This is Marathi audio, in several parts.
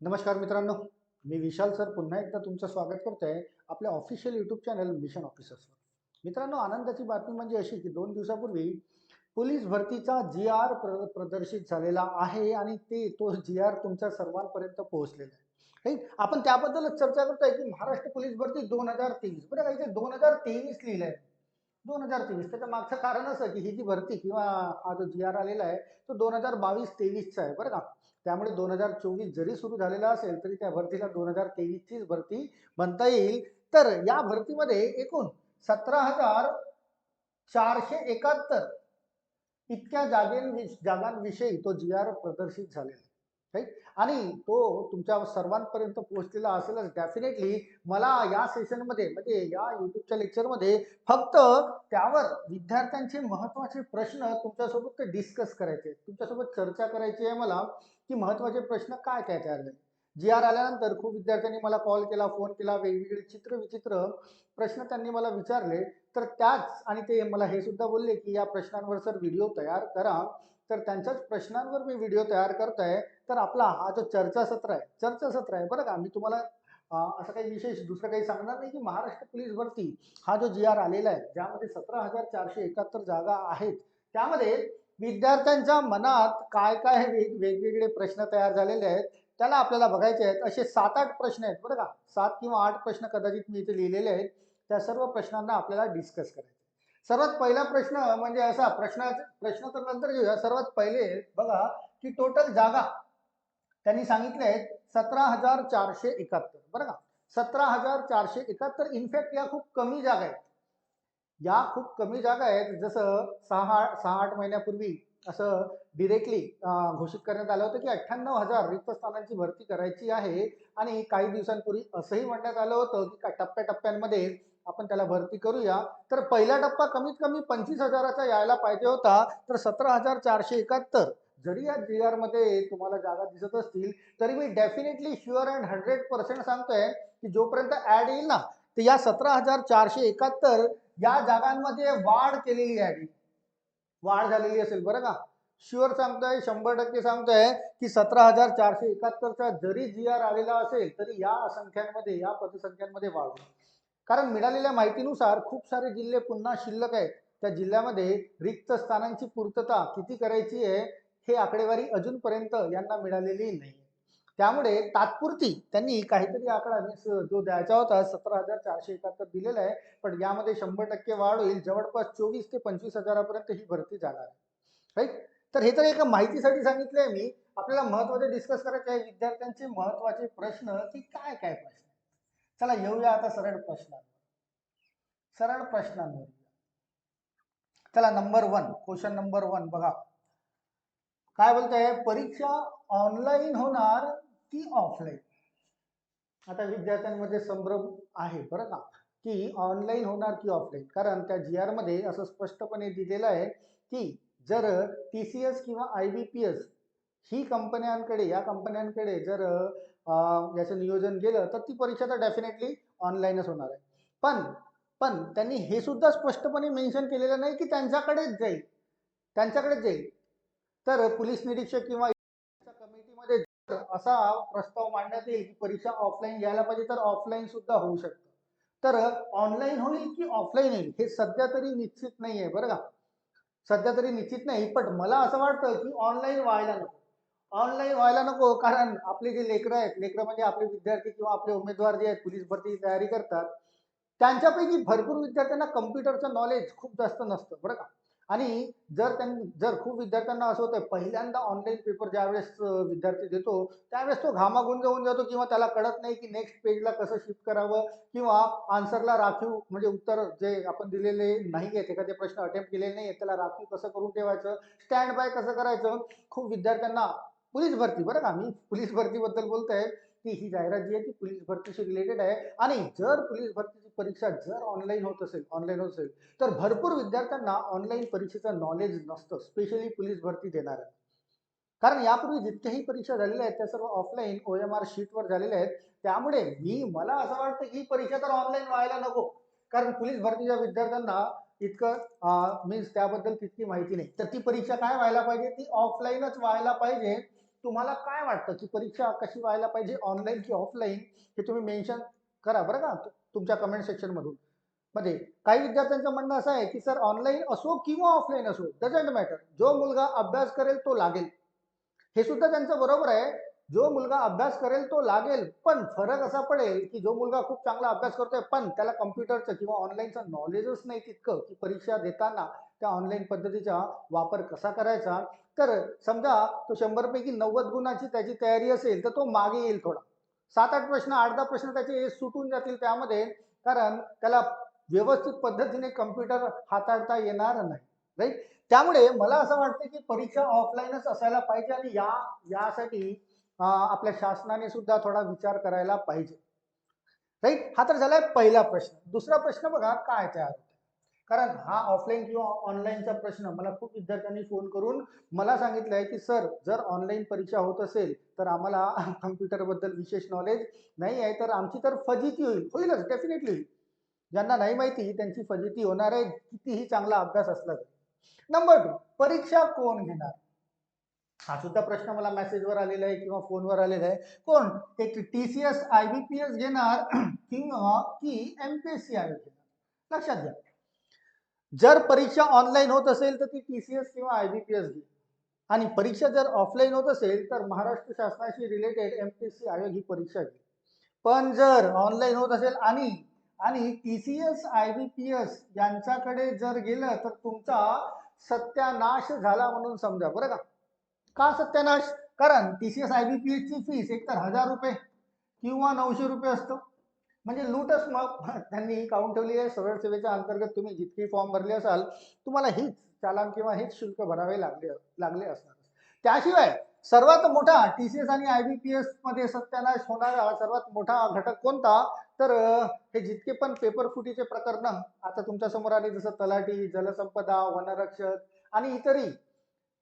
नमस्कार मित्रांनो मी विशाल सर पुन्हा एकदा तुमचं स्वागत करतो आहे आपल्या ऑफिशियल यूट्यूब चॅनल मिशन ऑफिसर्सवर मित्रांनो आनंदाची बातमी म्हणजे अशी की दोन दिवसापूर्वी पोलीस भरतीचा जी आर प्र प्रदर्शित झालेला आहे आणि ते तो जी आर तुमच्या सर्वांपर्यंत पोहोचलेला आहे. आपण त्याबद्दलच चर्चा करतोय की महाराष्ट्र पोलीस भरती दोन हजार तेवीस. बरं का इथे दोन हजार तेवीस लिहिलं आहे दोन हजार तेवीस त्याचं मागचं कारण असं की ही जी भरती किंवा हा जो जी आर आलेला आहे तो दोन हजार बावीस तेवीसचा आहे बरं का? त्यामुळे दोन हजार चोवीस जरी सुरू झालेला असेल तरी त्या भरतीला दोन हजार तेवीसचीच भरती म्हणता येईल. तर या भरतीमध्ये एकूण सतरा हजार चारशे एकाहत्तर इतक्या जागें जागांविषयी तो जी आर प्रदर्शित झालेला आहे. राईट आणि तो तुमच्या सर्वांपर्यंत पोहोचलेला असेलच. डेफिनेटली मला या सेशनमध्ये म्हणजे या युट्यूबच्या लेक्चरमध्ये फक्त त्यावर विद्यार्थ्यांचे महत्त्वाचे प्रश्न तुमच्यासोबत डिस्कस करायचे. तुमच्यासोबत चर्चा करायची आहे मला की महत्त्वाचे प्रश्न काय काय तयार झाले. जी आर आल्यानंतर खूप विद्यार्थ्यांनी मला कॉल केला फोन केला वेगवेगळे चित्र विचित्र प्रश्न त्यांनी मला विचारले. तर त्याच आणि ते मला हे सुद्धा बोलले की या प्रश्नांवर सर व्हिडिओ तयार करा. तर त्यांच्याच प्रश्नांवर मी व्हिडिओ तयार करतोय. तर आपला हा जो चर्चासत्र आहे चर्चासत्र आहे बरं का? मी तुम्हाला असं काही विशेष दुसरं काही सांगणार नाही की महाराष्ट्र पोलीस भरती हा जो जी आर आलेला आहे ज्यामध्ये सतरा हजार चारशे एकाहत्तर जागा आहेत त्यामध्ये विद्यार्थ्यांच्या मनात काय काय वेग वेगवेगळे प्रश्न तयार झालेले आहेत त्याला आपल्याला बघायचे आहेत. असे सात आठ प्रश्न आहेत बरं का? सात किंवा आठ प्रश्न कदाचित मी इथे लिहिलेले आहेत. त्या सर्व प्रश्नांना आपल्याला डिस्कस करायचे सर्वात पहिला प्रश्न म्हणजे असा प्रश्न प्रश्न तर नंतर घेऊया. सर्वात पहिले बघा की टोटल जागा. त्यांनी सांगितले आहेत सतरा हजार चारशे एकाहत्तर. बरं का? सतरा हजार चारशे एकाहत्तर इनफॅक्ट या खूप कमी जागा आहेत. या खूप कमी जागा आहेत. जसं सहा सहा आठ महिन्यापूर्वी असं डिरेक्टली घोषित करण्यात आलं होतं की अठ्ठ्याण्णव हजार रिक्त स्थानांची भरती करायची आहे आणि काही दिवसांपूर्वी असंही म्हणण्यात आलं होतं की टप्प्याटप्प्यांमध्ये आपण त्याला भरती करूया. तर पहिला टप्पा कमीत कमी पंचवीस हजाराचा यायला पाहिजे होता. तर सतरा हजार चारशे एकाहत्तर. जरी या जी मध्ये तुम्हाला जागा दिसत असतील तरी मी definitely sure and hundred percent सांगतोय की जोपर्यंत ऍड येईल ना तर या सतरा हजार चारशे एकाहत्तर या जागांमध्ये वाढ केलेली आहे. वाढ झालेली असेल बरं का? शुअर सांगतोय शंभर टक्के सांगतोय की सतरा हजार चारशे एकाहत्तरचा जरी जी आर आलेला असेल तरी या संख्यांमध्ये या पदसंख्यांमध्ये वाढ होईल. कारण मिळालेल्या माहितीनुसार खूप सारे जिल्हे पुन्हा शिल्लक आहेत. त्या जिल्ह्यामध्ये रिक्त स्थानांची पूर्तता किती करायची आहे हे आकडेवारी अजूनपर्यंत यांना मिळालेली नाही. त्यामुळे तात्पुरती त्यांनी काहीतरी आकडा जो द्यायचा होता सतरा हजार चारशे एकाहत्तर दिलेला आहे पण यामध्ये शंभर टक्के वाढ होईल. जवळपास चोवीस ते पंचवीस हजारापर्यंत ही भरती जाणार आहे. राईट? तर हे तर एका माहितीसाठी सांगितलंय मी. आपल्याला महत्त्वाचे डिस्कस करायचे आहे विद्यार्थ्यांचे महत्त्वाचे प्रश्न की काय काय प्रश्न? चला येऊया आता सरळ प्रश्नांवर. सरळ प्रश्नांवर चला number one question number one बघा. काय बोलतोय? परीक्षा ऑनलाईन होणार की ऑफलाईन आता विद्यार्थ्यांमध्ये संभ्रम आहे बरं का? की ऑनलाईन होणार की ऑफलाईन कारण त्या जी आरमध्ये असं स्पष्टपणे दिलेलं आहे की जर टी सी एस किंवा आय बी पी एस ही कंपन्यांकडे या कंपन्यांकडे जर याचं नियोजन केलं तर ती परीक्षा तर डेफिनेटली ऑनलाईनच होणार आहे. पण पण त्यांनी हे सुद्धा स्पष्टपणे मेन्शन केलेलं नाही की त्यांच्याकडेच जाईल. त्यांच्याकडेच जाईल. तर पोलीस निरीक्षक किंवा कमिटीमध्ये असा प्रस्ताव मांडण्यात येईल की परीक्षा ऑफलाईन घ्यायला पाहिजे तर ऑफलाईन सुद्धा होऊ शकतं. तर ऑनलाईन होईल की ऑफलाईन होईल हे सध्या तरी निश्चित नाही आहे बरं का? सध्या तरी निश्चित नाही पण मला असं वाटतं की ऑनलाईन व्हायला नको. ऑनलाईन व्हायला नको कारण आपले जे लेकरं आहेत लेकरं म्हणजे आपले विद्यार्थी किंवा आपले उमेदवार जे आहेत पोलीस भरती तयारी करतात त्यांच्यापैकी भरपूर विद्यार्थ्यांना कम्प्युटरचं नॉलेज खूप जास्त नसतं बरं का? आणि जर त्यांनी जर खूप विद्यार्थ्यांना असं होतं पहिल्यांदा ऑनलाईन पेपर ज्यावेळेस विद्यार्थी देतो त्यावेळेस तो घामागुंज होऊन जातो किंवा त्याला कळत नाही की नेक्स्ट पेजला कसं शिफ्ट करावं किंवा आन्सरला राखीव म्हणजे उत्तर जे आपण दिलेले नाही आहेत एखादे प्रश्न अटेम्प्ट केलेले नाही आहेत त्याला राखीव कसं करून ठेवायचं स्टँड बाय कसं करायचं खूप विद्यार्थ्यांना पोलीस भरती, बरं का? पोलीस भरतीबद्दल बोलतोय की ही जाहिरात जी आहे ती पोलीस भरतीशी रिलेटेड आहे. आणि जर पोलीस भरतीची परीक्षा जर ऑनलाईन होत असेल तर भरपूर विद्यार्थ्यांना ऑनलाईन परीक्षेचं नॉलेज नसतं स्पेशली पोलीस भरती देणार. कारण यापूर्वी जितक्याही परीक्षा त्या सर्व ऑफलाईन ओ एम आर शीटवर झालेल्या मी वाटतं ही परीक्षा तर ऑनलाईन व्हायला नको. कारण पोलीस भरतीच्या विद्यार्थ्यांना इतकं मीन्स त्याबद्दल तितकी माहिती नाही. तर ती परीक्षा काय व्हायला पाहिजे? ती ऑफलाईनच व्हायला पाहिजे. तुम्हाला काय वाटतं की परीक्षा कशी व्हायला पाहिजे ऑनलाईन की ऑफलाईन हे तुम्ही मेन्शन करा बरं का तुमच्या कमेंट सेक्शन मधून. मध्ये काही विद्यार्थ्यांचं म्हणणं असं आहे की सर ऑनलाईन असो किंवा ऑफलाईन असो डझंट मॅटर जो मुलगा अभ्यास करेल तो लागेल. हे सुद्धा त्यांचं बरोबर आहे. जो मुलगा अभ्यास करेल तो लागेल पण फरक असा पडेल की जो मुलगा खूप चांगला अभ्यास करतोय पण त्याला कम्प्युटरचं किंवा ऑनलाईनचं नॉलेजच नाही तितकं की परीक्षा देताना त्या ऑनलाईन पद्धतीचा वापर कसा करायचा? तर समजा तो शंभरपैकी नव्वद गुणाची त्याची तयारी असेल तर तो मागे येईल थोडा. सात आठ प्रश्न आठ दहा प्रश्न त्याचे सुटून जातील त्यामध्ये कारण त्याला व्यवस्थित पद्धतीने कम्प्युटर हाताळता येणार नाही राईट त्यामुळे मला असं वाटतं की परीक्षा ऑफलाईनच असायला पाहिजे आणि या यासाठी आपल्या शासनाने सुद्धा थोडा विचार करायला पाहिजे. राईट हा तर झालाय पहिला प्रश्न. दुसरा प्रश्न बघा काय तयार होतो? कारण हा ऑफलाईन किंवा ऑनलाईनचा प्रश्न मला खूप विद्यार्थ्यांनी फोन करून मला सांगितलं आहे की सर जर ऑनलाईन परीक्षा होत असेल तर आम्हाला कम्प्युटरबद्दल विशेष नॉलेज नाही आहे तर आमची तर फजिती होईल. होईलच डेफिनेटली होईल ज्यांना नाही माहिती त्यांची फजिती होणार आहे कितीही चांगला अभ्यास असला तरी. नंबर टू परीक्षा कोण घेणार? हा सुद्धा प्रश्न मला मेसेजवर आलेला आहे किंवा फोनवर आलेला आहे. कोण? एक T C S I B P S घेणार किंवा की एम पी एस सी आयोग घेणार? लक्षात घ्या. जर परीक्षा ऑनलाईन होत असेल तर ती टी सी एस किंवा आय बी पी एस घे. आणि परीक्षा जर ऑफलाईन होत असेल तर Maharashtra शासनाशी related M P S C आयोग ही परीक्षा घे. पण जर ऑनलाईन होत असेल आणि आणि T C S I B P S यांच्याकडे जर गेलं तर तुमचा सत्यानाश झाला म्हणून समजा बरं का? का सत्यानाश? कारण T C S I B P एसची फीस एकतर हजार रुपये किंवा नऊशे रुपये असतो. म्हणजे लूटच मग. त्यांनी काउंट ठेवली आहे? सरळ सेवेच्या अंतर्गत तुम्ही जितकी फॉर्म भरले असाल तुम्हाला हीच चालान किंवा हेच शुल्क भरावे लागले लागले असणार. त्याशिवाय सर्वात मोठा टी सी एस आणि आय बी पी एसमध्ये सत्यानाश होणारा सर्वात मोठा घटक कोणता? तर हे जितके पण पेपर फुटीचे प्रकरण आता तुमच्यासमोर आले जसं तलाठी जलसंपदा वनरक्षक आणि इतरही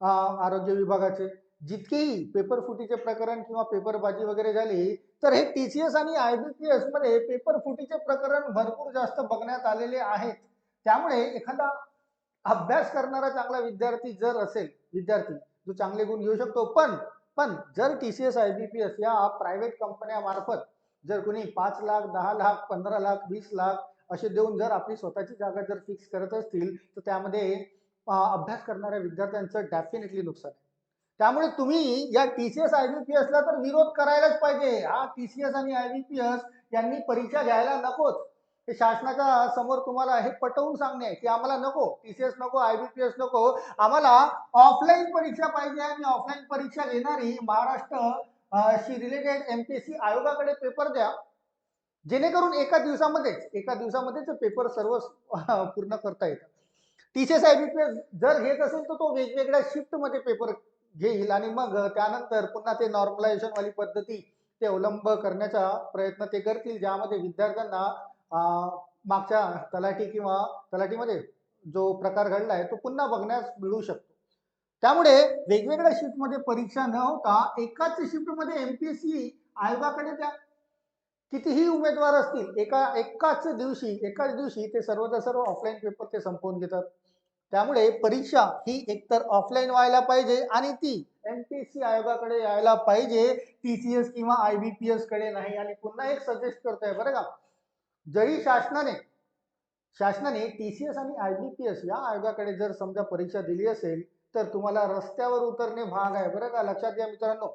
आरोग्य विभागाचे. जितकेही पेपर फुटीचे प्रकरण किंवा पेपरबाजी वगैरे झाली तर हे टी सी एस आणि आय बी पी एसमध्ये पेपर फुटीचे प्रकरण भरपूर जास्त बघण्यात आलेले आहेत. त्यामुळे एखादा अभ्यास करणारा चांगला विद्यार्थी जर असेल विद्यार्थी जो चांगले गुण घेऊ शकतो पण पण जर T C S I B P S या प्रायव्हेट कंपन्या मार्फत जर कोणी पाच लाख दहा लाख पंधरा लाख वीस लाख असे देऊन जर आपली स्वतःची जागा जर फिक्स करत असतील तर त्यामध्ये अभ्यास करणाऱ्या विद्यार्थ्यांचं डेफिनेटली नुकसान आहे. त्यामुळे तुम्ही या T C S I B P एसला तर विरोध करायलाच पाहिजे. हा टी सी एस आणि आय बी पी एस यांनी परीक्षा घ्यायला नकोच. हे शासनाच्या समोर तुम्हाला हे पटवून सांगणे की आम्हाला नको टी सी एस नको आय बी पी एस नको. आम्हाला ऑफलाईन परीक्षा पाहिजे आणि ऑफलाईन परीक्षा घेणारी महाराष्ट्र शी related M P S C आयोगाकडे पेपर द्या. जेणेकरून एका दिवसामध्येच एका दिवसामध्येच पेपर सर्व पूर्ण करता येतात. T C S I B P S जर घेत असेल तर तो वेगवेगळ्या शिफ्टमध्ये पेपर घेईल आणि मग त्यानंतर पुन्हा ते नॉर्मलायझेशन वाली पद्धती ते अवलंब करण्याचा प्रयत्न ते करतील ज्यामध्ये विद्यार्थ्यांना मागच्या तलाठी किंवा तलाठीमध्ये जो प्रकार घडलाय तो पुन्हा बघण्यास मिळू शकतो. त्यामुळे वेगवेगळ्या शिफ्टमध्ये परीक्षा न होता एकाच शिफ्टमध्ये एमपीएससी आयोगाकडे त्या कितीही उमेदवार असतील एका एकाच दिवशी एकाच दिवशी ते सर्वदा सर्व ऑफलाईन पेपर ते संपवून घेतात. त्यामुळे परीक्षा ही एकतर ऑफलाईन व्हायला पाहिजे आणि ती एम पी एस सी आयोगाकडे यायला पाहिजे. टी सी एस किंवा आय बी पी एसकडे नाही. आणि पुन्हा एक सजेस्ट करतोय बरं का. जरी शासनाने शासनाने टी सी एस आणि आय बी पी एस या आयोगाकडे जर समजा परीक्षा दिली असेल तर तुम्हाला रस्त्यावर उतरणे भाग आहे. बरं का? लक्षात घ्या मित्रांनो.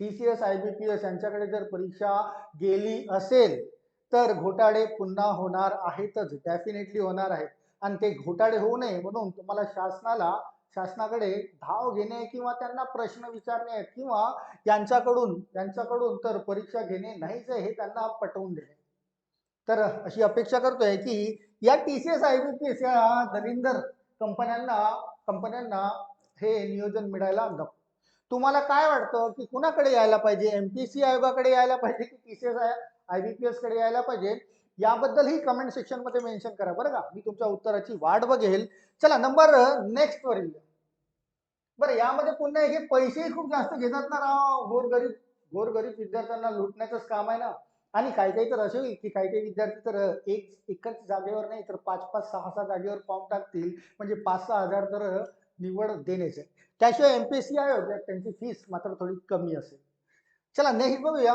T C S I B P S यांच्याकडे जर परीक्षा गेली असेल तर घोटाळे पुन्हा होणार आहेतच. डेफिनेटली होणार आहेत. आणि ते घोटाळे होऊ नये म्हणून तुम्हाला शासनाला शासनाकडे धाव घेणे किंवा त्यांना प्रश्न विचारणे आहेत किंवा यांच्याकडून यांच्याकडून तर परीक्षा घेणे नाहीच आहे हे त्यांना पटवून देणे. तर अशी अपेक्षा करतोय की या T C S I B P S या दलिंदर कंपन्यांना कंपन्यांना हे नियोजन मिळायला नको तुम्हाला काय वाटतं की कुणाकडे यायला पाहिजे? एम पी सी आयोगाकडे यायला पाहिजे की T C S I B P एसकडे यायला पाहिजे? याबद्दलही कमेंट सेक्शनमध्ये मेन्शन करा बरं का. मी तुमच्या उत्तराची वाट बघेल. चला नंबर नेक्स्ट वर येऊया बरं यामध्ये पुन्हा हे पैसेही खूप जास्त घेतात ना राव. गोरगरीब गोरगरीब विद्यार्थ्यांना लुटण्याचंच काम आहे ना. आणि काही काही तर असे होईल की काही काही विद्यार्थी तर uh, एक एकच जागेवर नाही तर पाच पाच सहा सहा जागेवर फॉर्म टाकतील. म्हणजे पाच सहा हजार तर uh, निवड देण्याचे त्याशिवाय एमपीएससी आयोग त्यांची फीस मात्र थोडी कमी असेल. चला नेक्स्ट बघूया.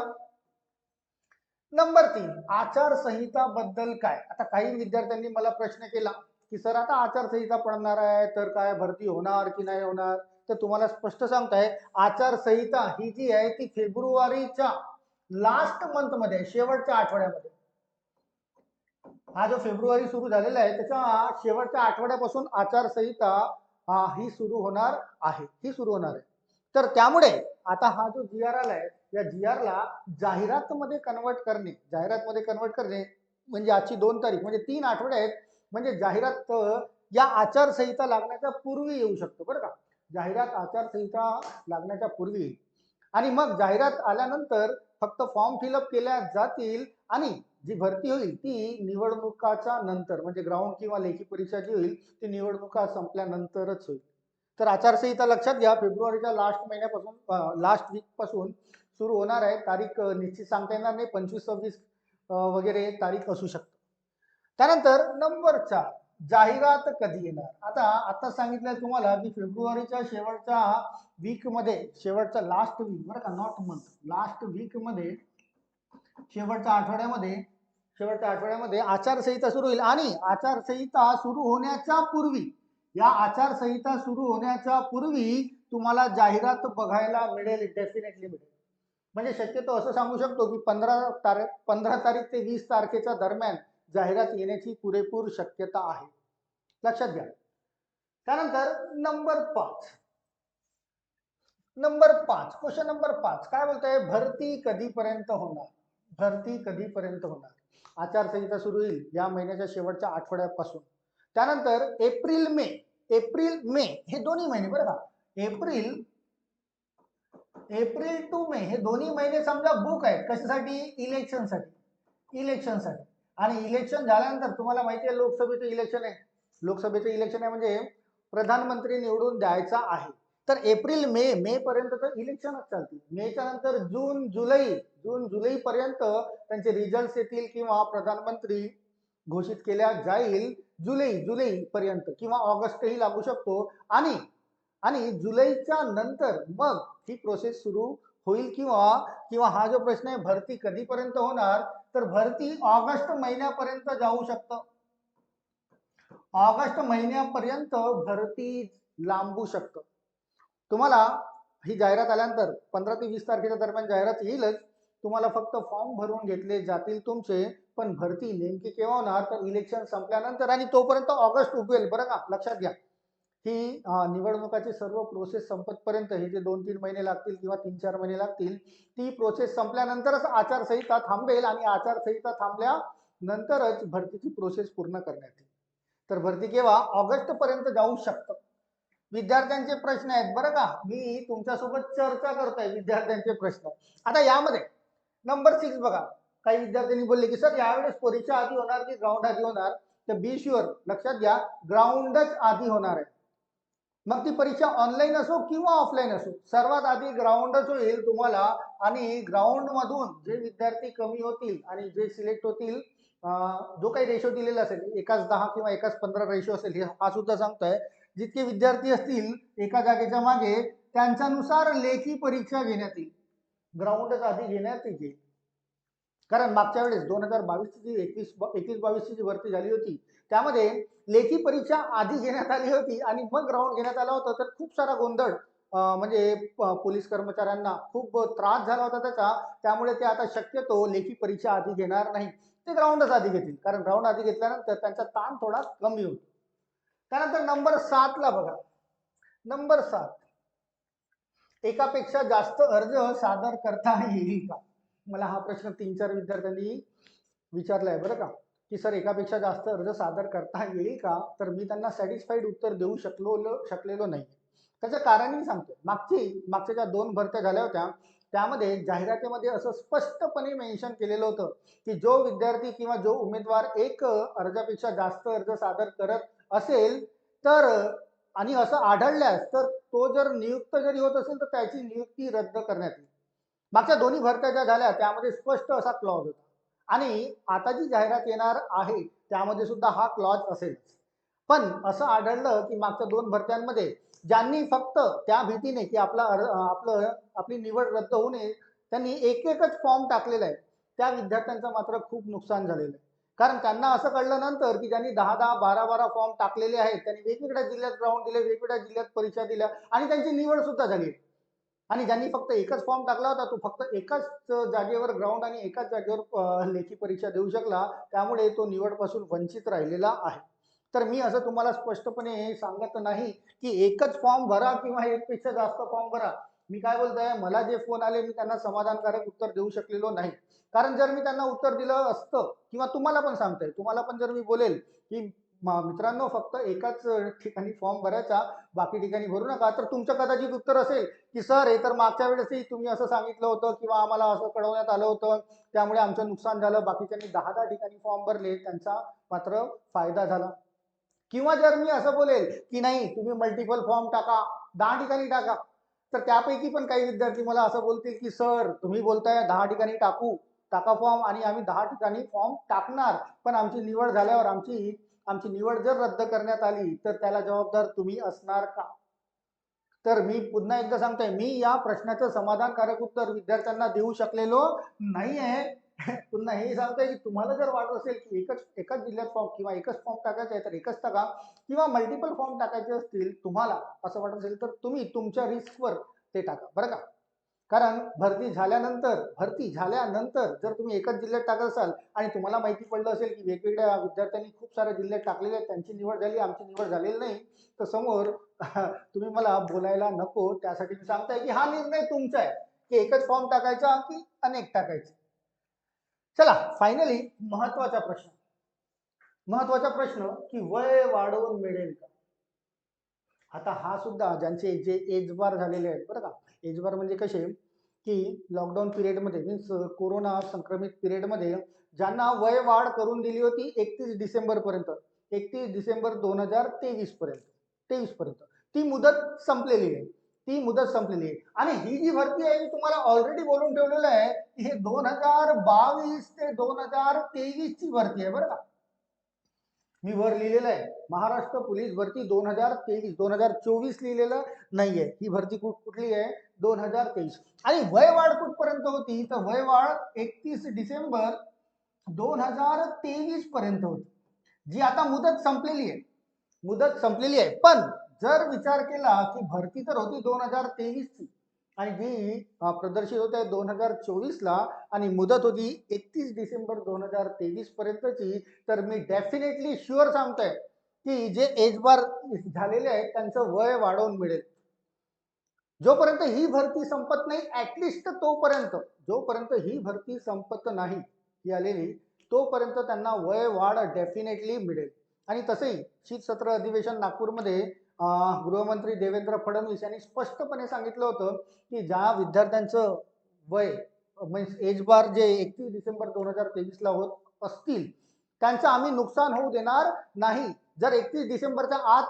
नंबर तीन आचारसंहिता बद्दल काय? आता काही विद्यार्थ्यांनी मला प्रश्न केला की सर आता आचारसंहिता पडणार आहे तर काय भरती होणार की नाही होणार? तर तुम्हाला स्पष्ट सांगताय आचारसंहिता ही जी आहे ती फेब्रुवारीच्या लास्ट मंथमध्ये शेवटच्या आठवड्यामध्ये. हा जो फेब्रुवारी सुरू झालेला आहे त्याच्या शेवटच्या आठवड्यापासून आचारसंहिता ही सुरू होणार आहे ही सुरू होणार आहे. तर त्यामुळे आता हा जो जी आर आलाय या जी ला जाहिरात मध्ये कन्वर्ट करणे. जाहिरात मध्ये कन्वर्ट करणे म्हणजे आजची दोन तारीख म्हणजे तीन आठवडे आहेत. म्हणजे जाहिरात या आचारसंहिता लागण्याच्या पूर्वी येऊ शकतो बरं का? जाहिरात आचारसंहिता लागण्याच्या पूर्वी आणि मग जाहिरात आल्यानंतर फक्त फॉर्म फिलअप केल्या जातील आणि जी भरती होईल ती निवडणुकाच्या नंतर म्हणजे ग्राउंड किंवा लेखी परीक्षा जी होईल ती निवडणुका संपल्यानंतरच होईल. तर आचारसंहिता लक्षात घ्या फेब्रुवारीच्या लास्ट महिन्यापासून लास्ट वीकपासून सुरू होणार आहे. तारीख निश्चित सांगता येणार नाही. पंचवीस सव्वीस वगैरे तारीख असू शकते. त्यानंतर नंबर चार जाहिरात कधी येणार? आता आता सांगितलं तुम्हाला की फेब्रुवारीच्या शेवटच्या वीकमध्ये शेवटचा लास्ट वीक बरं का नॉट मंथ लास्ट वीकमध्ये शेवटच्या आठवड्यामध्ये शेवटच्या आठवड्यामध्ये आचारसंहिता सुरू होईल. आणि आचारसंहिता सुरू होण्याच्या पूर्वी या आचारसंहिता सुरू होण्याच्या पूर्वी तुम्हाला जाहिरात बघायला मिळेल डेफिनेटली मिळेल. म्हणजे शक्यतो असं सांगू शकतो की पंधरा तारीख पंधरा तारीख ते वीस तारखेच्या दरम्यान जाहिरात येण्याची पुरेपूर शक्यता आहे. लक्षात घ्या. त्यानंतर नंबर पाच. नंबर पाच क्वेश्चन नंबर पाच. काय बोलतोय? भरती कधीपर्यंत होणार? भरती कधीपर्यंत होणार? आचारसंहिता सुरू होईल या महिन्याच्या शेवटच्या आठवड्यापासून. त्यानंतर एप्रिल मे. एप्रिल मे हे दोन्ही महिने बरं का? एप्रिल एप्रिल टू मे हे दोन्ही महिने समजा बुक आहेत. कशासाठी? इलेक्शनसाठी. इलेक्शनसाठी. आणि इलेक्शन झाल्यानंतर तुम्हाला माहिती आहे लोकसभेचं इलेक्शन आहे. लोकसभेचं इलेक्शन आहे म्हणजे प्रधानमंत्री निवडून द्यायचा आहे. तर एप्रिल मे मे पर्यंत तर इलेक्शनच चालतील. मेच्या नंतर जून जुलै जून जुलै पर्यंत त्यांचे रिझल्ट येतील किंवा प्रधानमंत्री घोषित केल्या जाईल जुलै जुलै पर्यंत किंवा ऑगस्टही लागू शकतो. आणि आणि जुलैच्या नंतर मग ही प्रोसेस सुरू होईल किंवा किंवा हा जो प्रश्न आहे भरती कधीपर्यंत होणार? तर भरती ऑगस्ट महिन्यापर्यंत जाऊ शकतं. ऑगस्ट महिन्यापर्यंत भरती लांबू शकतं. तुम्हाला ही जाहिरात आल्यानंतर पंधरा ते वीस तारखेच्या दरम्यान जाहिरात येईलच. तुम्हाला फक्त फॉर्म भरून घेतले जातील तुमचे पण भरती नेमकी केव्हा होणार? तर इलेक्शन संपल्यानंतर आणि तोपर्यंत ऑगस्ट उगवेल. बरं का? लक्षात घ्या. ही निवडणुकाची सर्व प्रोसेस संपतपर्यंत हे जे दोन तीन महिने लागतील किंवा तीन चार महिने लागतील ती प्रोसेस संपल्यानंतरच आचारसंहिता थांबेल आणि आचारसंहिता थांबल्यानंतरच भरतीची प्रोसेस पूर्ण करण्यात येईल. तर भरती केव्हा? ऑगस्ट पर्यंत जाऊ शकतं. विद्यार्थ्यांचे प्रश्न आहेत. बरं का? मी तुमच्यासोबत चर्चा करतोय विद्यार्थ्यांचे प्रश्न. आता यामध्ये नंबर सिक्स बघा. काही विद्यार्थ्यांनी बोलले की सर यावेळेस परीक्षा आधी होणार की ग्राउंड आधी होणार? तर बी शुअर लक्षात घ्या ग्राउंडच आधी होणार आहे. मग ती परीक्षा ऑनलाईन असो किंवा ऑफलाईन असो सर्वात आधी ग्राउंडच होईल तुम्हाला आणि ग्राउंडमधून जे विद्यार्थी कमी होतील आणि जे सिलेक्ट होतील जो काही रेशो दिलेला असेल एकाच दहा किंवा एकाच पंधरा रेशो असेल हे हा सुद्धा सांगतोय. जितके विद्यार्थी असतील एका जागेच्या मागे त्यांच्यानुसार लेखी परीक्षा घेण्यात येईल. ग्राउंडच आधी घेण्यात येईल. कारण मागच्या वेळेस दोन हजार बावीसची जी एकवीस एकवीस बावीसची जी भरती झाली होती त्यामध्ये लेखी परीक्षा आधी घेण्यात आली होती आणि मग ग्राउंड घेण्यात आला होता. तर खूप सारा गोंधळ म्हणजे पोलीस कर्मचाऱ्यांना खूप त्रास झाला होता त्याचा. त्यामुळे ते आता शक्यतो लेखी परीक्षा आधी घेणार नाही. ते ग्राउंडच आधी घेतील. कारण ग्राउंड आधी घेतल्यानंतर त्यांचा ताण थोडा कमी होतो. त्यानंतर नंबर सातला बघा. नंबर सात. एकापेक्षा जास्त अर्ज सादर करता येईल का? मला हा प्रश्न तीन चार विद्यार्थ्यांनी विचारलाय बरं का. की सर एकापेक्षा जास्त अर्ज सादर करता येईल का? तर मी त्यांना सॅटिस्फाईड उत्तर देऊ शकलो शकलेलो नाही त्याचं कारणही सांगतो मागची मागच्या ज्या दोन भरत्या झाल्या होत्या त्यामध्ये जाहिरातीमध्ये असं स्पष्टपणे मेन्शन केलेलं होतं की जो विद्यार्थी किंवा जो उमेदवार एक अर्जापेक्षा जास्त अर्ज सादर करत असेल तर आणि असं आढळल्यास तर तो जर नियुक्त जरी होत असेल तर त्याची नियुक्ती रद्द करण्यात येईल. मागच्या दोन्ही भरत्या ज्या झाल्या त्यामध्ये स्पष्ट असा क्लॉज होता. आणि आता जी जाहिरात येणार आहे त्यामध्ये सुद्धा हा क्लॉज असेल. पण असं आढळलं की मागच्या दोन भरत्यांमध्ये ज्यांनी फक्त त्या भीतीने की आपला आपलं आपली निवड रद्द होऊ नये त्यांनी एक एकच फॉर्म टाकलेला आहे. त्या विद्यार्थ्यांचं मात्र खूप नुकसान झालेलं आहे. कारण त्यांना असं कळलं नंतर की ज्यांनी दहा दहा बारा बारा फॉर्म टाकलेले आहेत त्यांनी वेगवेगळ्या जिल्ह्यात ग्राउंड दिले वेगवेगळ्या जिल्ह्यात परीक्षा दिल्या आणि त्यांची निवड सुद्धा झाली आणि ज्यांनी फक्त एकच फॉर्म टाकला होता तो फक्त एकाच जागेवर ग्राउंड आणि एकाच जागेवर लेखी परीक्षा देऊ शकला. त्यामुळे तो निवडपासून वंचित राहिलेला आहे. तर मी असं तुम्हाला स्पष्टपणे सांगत नाही की एकच फॉर्म भरा किंवा एकपेक्षा जास्त फॉर्म भरा. मी काय बोलतोय? मला जे फोन आले मी त्यांना समाधानकारक उत्तर देऊ शकलेलो नाही. कारण जर मी त्यांना उत्तर दिलं असतं किंवा तुम्हाला पण सांगतोय तुम्हाला पण जर मी बोलेल की मित्रांनो फक्त एकाच ठिकाणी फॉर्म भरायचा बाकी ठिकाणी भरू नका. तर तुमचं कदाचित उत्तर असेल की सर हे तर मागच्या वेळेसही तुम्ही असं सांगितलं होतं किंवा आम्हाला असं कळवण्यात आलं होतं. त्यामुळे आमचं नुकसान झालं. बाकीच्यांनी दहा दहा ठिकाणी फॉर्म भरले त्यांचा मात्र फायदा झाला. किंवा जर मी असं बोलेल की नाही तुम्ही मल्टिपल फॉर्म टाका दहा ठिकाणी टाका. तर त्यापैकी पण काही विद्यार्थी मला असं बोलतील की सर तुम्ही बोलताय दहा ठिकाणी टाकू. टाका फॉर्म आणि आम्ही दहा ठिकाणी फॉर्म टाकणार. पण आमची निवड झाल्यावर आमची आमची निवड जर रद्द करण्यात आली तर त्याला जबाबदार तुम्ही असणार का? तर मी पुन्हा एकदा सांगतोय मी या प्रश्नाचं समाधानकारक उत्तर विद्यार्थ्यांना देऊ शकलेलो नाही आहे पुन्हा हे सांगतोय की तुम्हाला जर वाटत असेल की एकच एकाच जिल्ह्यात फॉर्म किंवा एकच फॉर्म टाकायचा आहे तर एकच टाका. किंवा मल्टिपल फॉर्म टाकायचे असतील तुम्हाला असं वाटत असेल तर तुम्ही तुमच्या रिस्कवर ते टाका. बरं का? कारण भरती झाल्यानंतर भरती झाल्यानंतर जर तुम्ही एकच जिल्ह्यात टाकत असाल आणि तुम्हाला माहिती पडलं असेल की वेगवेगळ्या विद्यार्थ्यांनी खूप साऱ्या जिल्ह्यात टाकलेले आहेत त्यांची निवड झाली आमची निवड झालेली नाही तर समोर तुम्ही मला बोलायला नको. त्यासाठी मी सांगताय की हा निर्णय तुमचा आहे की एकच फॉर्म टाकायचा की अनेक टाकायचे. चला फायनली महत्त्वाचा प्रश्न. महत्त्वाचा प्रश्न की वय वाढवून मिळेल का? आता हा सुद्धा ज्यांचे जे एज बार झालेले आहेत बरं का? एज बार म्हणजे कसे? की लॉकडाऊन पिरियडमध्ये मीन्स कोरोना संक्रमित पिरियडमध्ये ज्यांना वय वाढ करून दिली होती एकतीस डिसेंबर पर्यंत एकतीस डिसेंबर दोन हजार तेवीस पर्यंत तेवीस पर्यंत. ती मुदत संपलेली आहे. ती मुदत संपलेली आहे. आणि ही जी भरती आहे मी तुम्हाला ऑलरेडी बोलून ठेवलेलं आहे की हे दोन हजार बावीस ते दोन हजार तेवीस ची भरती आहे बरं का? मी वर लिहिलेलं आहे. महाराष्ट्र पोलीस भरती दोन हजार तेवीस दोन हजार चोवीस लिहिलेलं नाहीये. ही भरती कुठ कुठली आहे? दोन हजार तेवीस. आणि वय वाढ कुठपर्यंत होती? तर वय वाढ एकतीस डिसेंबर दोन हजार तेवीस पर्यंत होती. जी आता मुदत संपलेली आहे. मुदत संपलेली आहे. पण जर विचार केला की भरती तर होती दोन हजार तेवीसची. आणि जी प्रदर्शित होत आहे दोन हजार चोवीसला आणि मुदत होती एकतीस डिसेंबर दोन हजार तेवीस पर्यंतची. तर मी डेफिनेटली शुअर सांगतोय की जे एज बार झालेले आहेत त्यांचं वय वाढवून मिळेल. जोपर्यंत ही भरती संपत नाही ऍटलिस्ट तोपर्यंत जोपर्यंत ही भरती संपत नाही ही आलेली तोपर्यंत त्यांना वय वाढ डेफिनेटली मिळेल. आणि तसेही शीत सत्र अधिवेशन नागपूरमध्ये गृहमंत्री देवेंद्र फडणवीस यांनी स्पष्टपणे सांगितलं होतं की ज्या विद्यार्थ्यांचं वय मीन्स एज बार जे एकतीस डिसेंबर दोन हजार तेवीसला होत असतील त्यांचं आम्ही नुकसान होऊ देणार नाही. जर एकतीस डिसेंबरच्या आत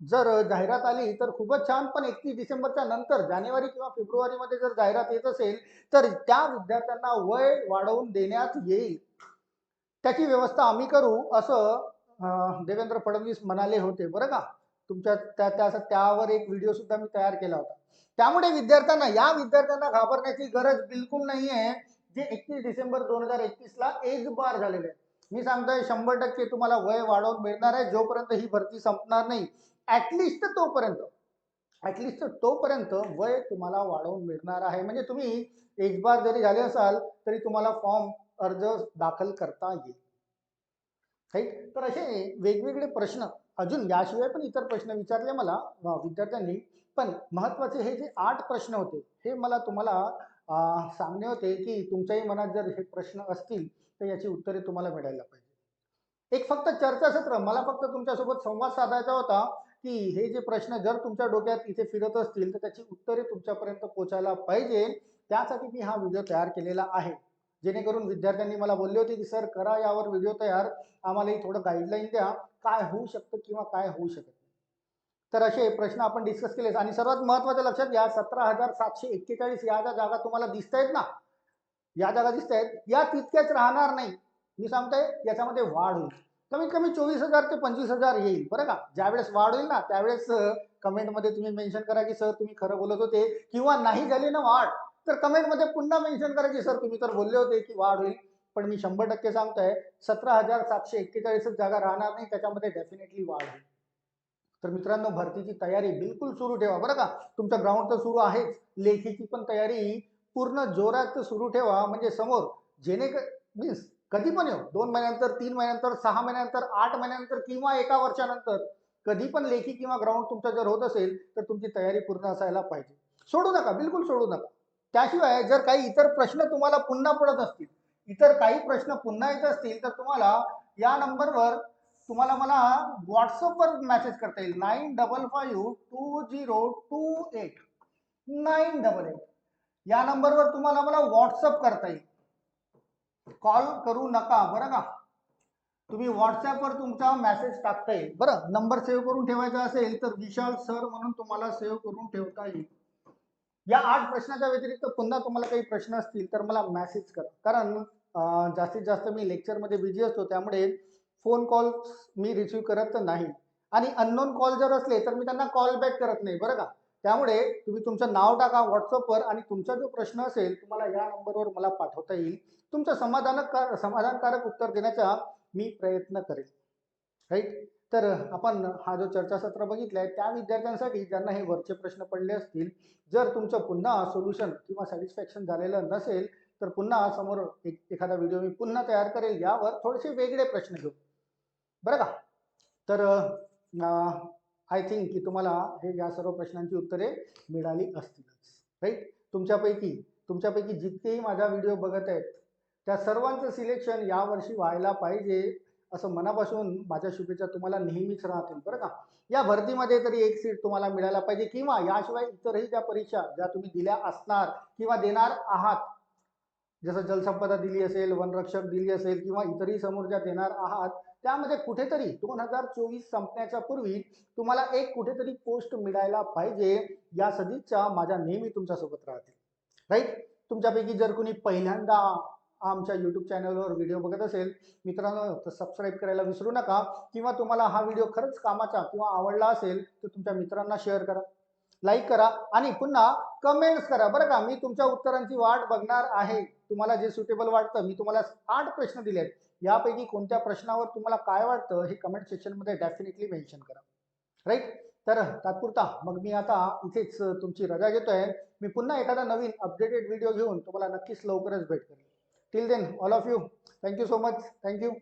जर जाहिरात आली तर खूपच छान. पण एकतीस डिसेंबरच्या नंतर जानेवारी किंवा फेब्रुवारीमध्ये जर जाहिरात येत असेल तर त्या विद्यार्थ्यांना वय वाढवून देण्यात येईल. त्याची व्यवस्था आम्ही करू असं देवेंद्र फडणवीस म्हणाले होते. बरं का? तुमच्या त्या त्या त्यावर एक व्हिडिओ सुद्धा मी तयार केला होता. त्यामुळे विद्यार्थ्यांना या विद्यार्थ्यांना घाबरण्याची गरज बिलकुल नाही आहे जे एकतीस डिसेंबर दोन हजार एकवीस ला एज बार झालेले आहे मी सांगतोय शंभर टक्के तुम्हाला वय वाढवून मिळणार आहे जोपर्यंत ही भरती संपणार नाही. ऍटलिस्ट तोपर्यंत ऍटलिस्ट तोपर्यंत वय तुम्हाला वाढवून मिळणार आहे. म्हणजे तुम्ही एज बार जरी झाले असाल तरी तुम्हाला फॉर्म अर्ज दाखल करता येईल. राईट? तर असे वेगवेगळे प्रश्न अजून याशिवाय पण इतर प्रश्न विचारले मला विद्यार्थ्यांनी. पण महत्त्वाचे हे जे आठ प्रश्न होते हे मला तुम्हाला सांगणे होते की तुमच्याही मनात जर हे प्रश्न असतील तर याची उत्तरे तुम्हाला मिळायला पाहिजे. एक फक्त चर्चासत्र मला फक्त तुमच्यासोबत संवाद साधायचा होता की हे जे प्रश्न जर तुमच्या डोक्यात इथे फिरत असतील तर त्याची उत्तरे तुमच्यापर्यंत पोहोचायला पाहिजे. त्यासाठी मी हा व्हिडिओ तयार केलेला आहे. जेणेकरून विद्यार्थ्यांनी मला बोलले होते की सर करा यावर व्हिडिओ तयार. आम्हालाही थोडं गाईडलाईन द्या. काय होऊ शकतं किंवा काय होऊ शकत नाही? तर असे प्रश्न आपण डिस्कस केले. आणि सर्वात महत्वाचं लक्षात घ्या सतरा हजार सातशे एक्केचाळीस या ज्या जागा तुम्हाला दिसत आहेत ना या जागा दिसत आहेत या तितक्याच राहणार नाही. मी सांगतोय याच्यामध्ये वाढ होईल. कमीत कमी चोवीस हजार ते पंचवीस हजार येईल बरं का? ज्यावेळेस वाढ होईल ना त्यावेळेस कमेंटमध्ये तुम्ही मेन्शन करा की सर तुम्ही खरं बोलत होते किंवा नाही झाली ना वाढ. तर कमेंटमध्ये पुन्हा मेन्शन करायची सर तुम्ही तर बोलले होते की वाढ होईल पण मी शंभर टक्के सांगतोय सतरा हजार सातशे एक्केचाळीसच जागा राहणार नाही त्याच्यामध्ये डेफिनेटली वाढ होईल. तर मित्रांनो भरतीची तयारी बिलकुल सुरू ठेवा. बरं का? तुमचं ग्राउंड तर सुरू आहेच. लेखीची पण तयारी पूर्ण जोरात सुरू ठेवा. म्हणजे समोर जेणे मीन्स कधी पण येऊ. दोन महिन्यानंतर तीन महिन्यानंतर सहा महिन्यानंतर आठ महिन्यानंतर किंवा एका वर्षानंतर कधी पण लेखी किंवा ग्राउंड तुमचा जर होत असेल तर तुमची तयारी पूर्ण असायला पाहिजे. सोडू नका. बिलकुल सोडू नका. त्याशिवाय जर काही इतर प्रश्न तुम्हाला पुन्हा पडत असतील इतर काही प्रश्न पुन्हा येत असतील तर तुम्हाला या नंबरवर तुम्हाला मला व्हॉट्सअपवर मेसेज करता येईल. Nine double five two zero two eight. Nine double eight. या नंबरवर तुम्हाला मला व्हॉट्सअप करता येईल. कॉल करू नका बरं का? तुम्ही व्हॉट्सॲपवर तुमचा मेसेज टाकता येईल. बरं नंबर सेव्ह करून ठेवायचा असेल तर विशाल सर म्हणून तुम्हाला सेव्ह करून ठेवता येईल. या आठ प्रश्नाच्या व्यतिरिक्त पुन्हा तुम्हाला काही प्रश्न असतील तर मला मेसेज करा. कारण जास्तीत जास्त मी लेक्चरमध्ये बिझी असतो त्यामुळे फोन कॉल मी रिसीव करत नाही. आणि अननोन कॉल जर असले तर मी त्यांना कॉल बॅक करत नाही बरं का? त्यामुळे तुम्ही तुमचं नाव टाका व्हॉट्सअपवर आणि तुमचा जो प्रश्न असेल तुम्हाला या नंबरवर मला पाठवता येईल. तुमचं समाधानक समाधानकारक उत्तर देण्याचा मी प्रयत्न करेन राईट तर आपण हा जो चर्चासत्र बघितला आहे त्या विद्यार्थ्यांसाठी ज्यांना हे वरचे प्रश्न पडले असतील जर तुमचं पुन्हा सोल्युशन किंवा सॅटिस्फॅक्शन झालेलं नसेल तर पुन्हा समोर एक एखादा व्हिडिओ मी पुन्हा तयार करेल यावर थोडेसे वेगळे प्रश्न घेऊ. बरं का? तर आय थिंक की तुम्हाला हे या सर्व प्रश्नांची उत्तरे मिळाली असतीलच. राईट तुमच्यापैकी तुमच्यापैकी जितकेही माझा व्हिडिओ बघत आहेत त्या सर्वांचं सिलेक्शन यावर्षी व्हायला पाहिजे. असं मनापासून माझ्या शुभेच्छा तुम्हाला नेहमीच राहतील बरं का? या भरतीमध्ये तरी एक सीट तुम्हाला मिळायला पाहिजे किंवा याशिवाय इतरही ज्या परीक्षा ज्या तुम्ही दिल्या असणार किंवा देणार आहात जसं जलसंपदा दिली असेल वनरक्षक दिली असेल किंवा इतरही समोर ज्या देणार आहात त्यामध्ये कुठेतरी दोन हजार चोवीस संपण्याच्या पूर्वी तुम्हाला एक कुठेतरी पोस्ट मिळायला पाहिजे या सदिच्छा माझ्या नेहमी तुमच्यासोबत राहतील. राईट तुमच्यापैकी जर कोणी पहिल्यांदा आमच्या यूट्यूब चॅनलवर व्हिडिओ बघत असेल मित्रांनो तर सबस्क्राईब करायला विसरू नका. किंवा तुम्हाला हा व्हिडिओ खरंच कामाचा किंवा आवडला असेल तर तुमच्या मित्रांना शेअर करा. लाईक करा आणि पुन्हा कमेंट्स करा. बरं का? मी तुमच्या उत्तरांची वाट बघणार आहे. तुम्हाला जे सुटेबल वाटतं मी तुम्हाला आठ प्रश्न दिले आहेत यापैकी कोणत्या प्रश्नावर तुम्हाला काय वाटतं हे कमेंट सेक्शनमध्ये डेफिनेटली मेन्शन करा. राईट तर तात्पुरता मग मी आता इथेच तुमची रजा घेतोय. मी पुन्हा एखादा नवीन अपडेटेड व्हिडिओ घेऊन तुम्हाला नक्कीच लवकरच भेट करेन. Till then, all of you, thank you so much. Thank you.